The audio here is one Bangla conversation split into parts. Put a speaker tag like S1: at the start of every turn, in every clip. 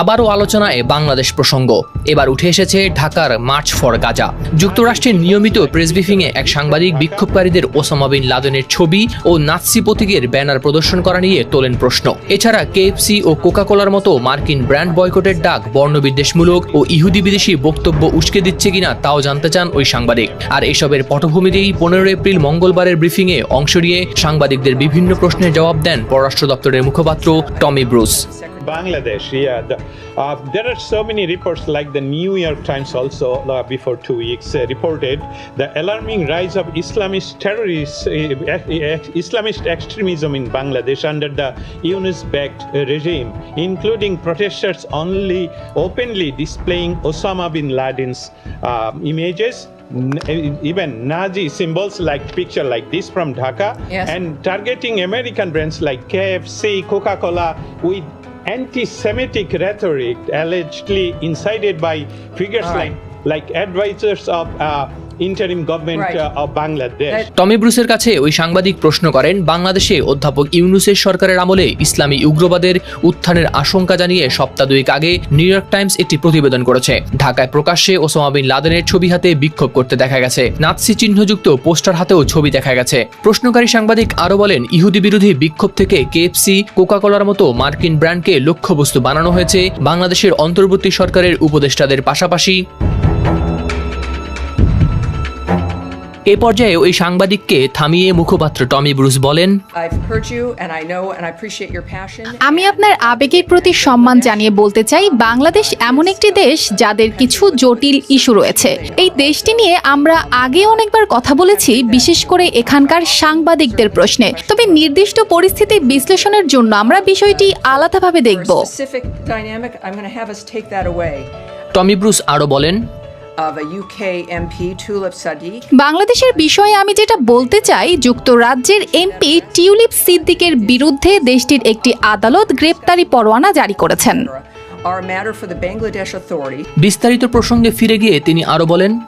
S1: আবারও আলোচনায় বাংলাদেশ প্রসঙ্গ। এবার উঠে এসেছে ঢাকার মার্চ ফর গাজা। যুক্তরাষ্ট্রের নিয়মিত প্রেস ব্রিফিংয়ে এক সাংবাদিক বিক্ষোভকারীদের ওসামা বিন লাদেনের ছবি ও নাৎসি প্রতীকের ব্যানার প্রদর্শন করা নিয়ে তোলেন প্রশ্ন। এছাড়া কেএফসি ও কোকাকোলার মতো মার্কিন ব্র্যান্ড বয়কটের ডাক বর্ণবিদ্বেষমূলক ও ইহুদি বিদেশি বক্তব্য উস্কে দিচ্ছে কিনা তাও জানতে চান ওই সাংবাদিক। আর এসবের পটভূমিতেই পনেরো এপ্রিল মঙ্গলবারের ব্রিফিংয়ে অংশ নিয়ে সাংবাদিকদের বিভিন্ন প্রশ্নের জবাব দেন পররাষ্ট্র দপ্তরের মুখপাত্র Tammy Bruce.
S2: Bangladesh, yeah. The, uh, there are so many reports, like the New York Times also uh, before two weeks uh, reported the alarming rise of Islamist terrorists, uh, Islamist extremism in Bangladesh under the Yunus-backed regime, including protesters only openly displaying Osama bin Laden's uh, images. n- Even Nazi symbols like picture like this from Dhaka,
S3: Yes.
S2: and targeting American brands like KFC, Coca Cola with anti Semitic rhetoric allegedly incited by figures
S3: right.
S2: like, like advisors of uh, interim government
S3: Right.
S2: uh, of Bangladesh.
S3: That-
S1: Tammy ব্রুসের কাছে ওই সাংবাদিক প্রশ্ন করেন বাংলাদেশে অধ্যাপক ইউনুসের সরকারের আমলে ইসলামী উগ্রবাদের উত্থানের আশঙ্কা জানিয়ে সপ্তাহ দুয়েক আগে নিউ ইয়র্ক টাইমস একটি প্রতিবেদন করেছে ঢাকায় প্রকাশ্যে ওসামা বিন লাদেনের ছবি হাতে বিক্ষোভ করতে দেখা গেছে নাৎসি চিহ্নযুক্ত পোস্টার হাতেও ছবি দেখা গেছে প্রশ্নকারী সাংবাদিক আরও বলেন ইহুদি বিরোধী বিক্ষোভ থেকে কেএফসি কোকাকোলার মতো মার্কিন ব্র্যান্ডকে লক্ষ্যবস্তু বানানো হয়েছে বাংলাদেশের অন্তর্বর্তী সরকারের উপদেষ্টাদের পাশাপাশি এ পর্যায়ে ওই সাংবাদিককে থামিয়ে মুখপাত্র টমি ব্রুস বলেন.
S4: আমি আপনার আবেগের প্রতি সম্মান জানিয়ে বলতে চাই বাংলাদেশ এমন একটি দেশ যাদের কিছু জটিল ইস্যু রয়েছে। এই দেশটি নিয়ে আমরা আগে অনেকবার কথা বলেছি বিশেষ করে এখানকার সাংবাদিকদের প্রশ্নে। তবে নির্দিষ্ট পরিস্থিতি বিশ্লেষণের জন্য আমরা বিষয়টি আলাদাভাবে দেখব।
S1: টমি ব্রুস আরও বলেন
S3: of a UK MP,
S4: বাংলাদেশের বিষয়ে আমি যেটা বলতে চাই যুক্তরাজ্যের এমপি টিউলিপ সিদ্দিকের বিরুদ্ধে দেশটির একটি আদালত গ্রেপ্তারি পরোয়ানা জারি করেছেন.
S1: বিস্তারিত প্রসঙ্গে ফিরে গিয়ে তিনি আরও বলেন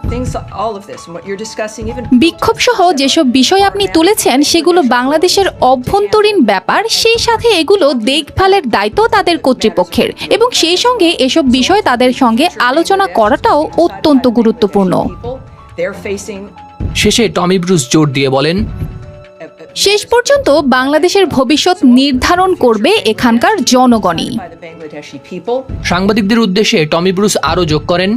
S4: বিক্ষোভ সহ যেসব বিষয় আপনি তুলেছেন সেগুলো বাংলাদেশের অভ্যন্তরীণ ব্যাপার সেই সাথে এগুলো দেখভালের দায়িত্ব তাদের কর্তৃপক্ষের। এবং সেই সঙ্গে এসব বিষয় তাদের সঙ্গে আলোচনা করাটাও অত্যন্ত গুরুত্বপূর্ণ।
S1: শেষে টমি ব্রুস জোর দিয়ে বলেন
S4: শেষ পর্যন্ত বাংলাদেশের ভবিষ্যৎ নির্ধারণ করবে এখানকার জনগণই.
S1: সাংবাদিকদের উদ্দেশ্যে টমি ব্রুস আরও যোগ করেন.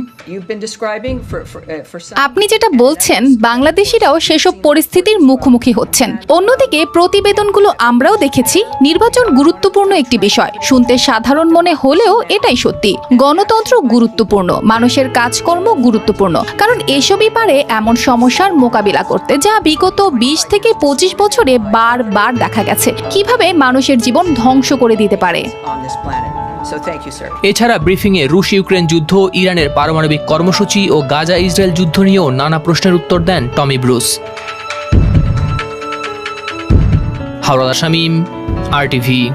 S4: আপনি যেটা বলছেন বাংলাদেশিরাও সেসব পরিস্থিতির মুখোমুখি হচ্ছেন অন্যদিকে প্রতিবেদনগুলো আমরাও দেখেছি নির্বাচন গুরুত্বপূর্ণ একটি বিষয় শুনতে সাধারণ মনে হলেও এটাই সত্যি গণতন্ত্র গুরুত্বপূর্ণ মানুষের কাজকর্ম গুরুত্বপূর্ণ কারণ এসবই পারে এমন সমস্যার মোকাবিলা করতে যা বিগত বিশ থেকে পঁচিশ বছরে বারবার দেখা গেছে। কীভাবে মানুষের জীবন ধ্বংস করে দিতে পারে.
S1: এছাড়া ব্রিফিংয়ে রুশ ইউক্রেন যুদ্ধ ইরানের পারমাণবিক কর্মসূচি ও গাজা ইসরায়েল যুদ্ধ নিয়েও নানা প্রশ্নের উত্তর দেন Tammy Bruce. Howrah Shamim R TV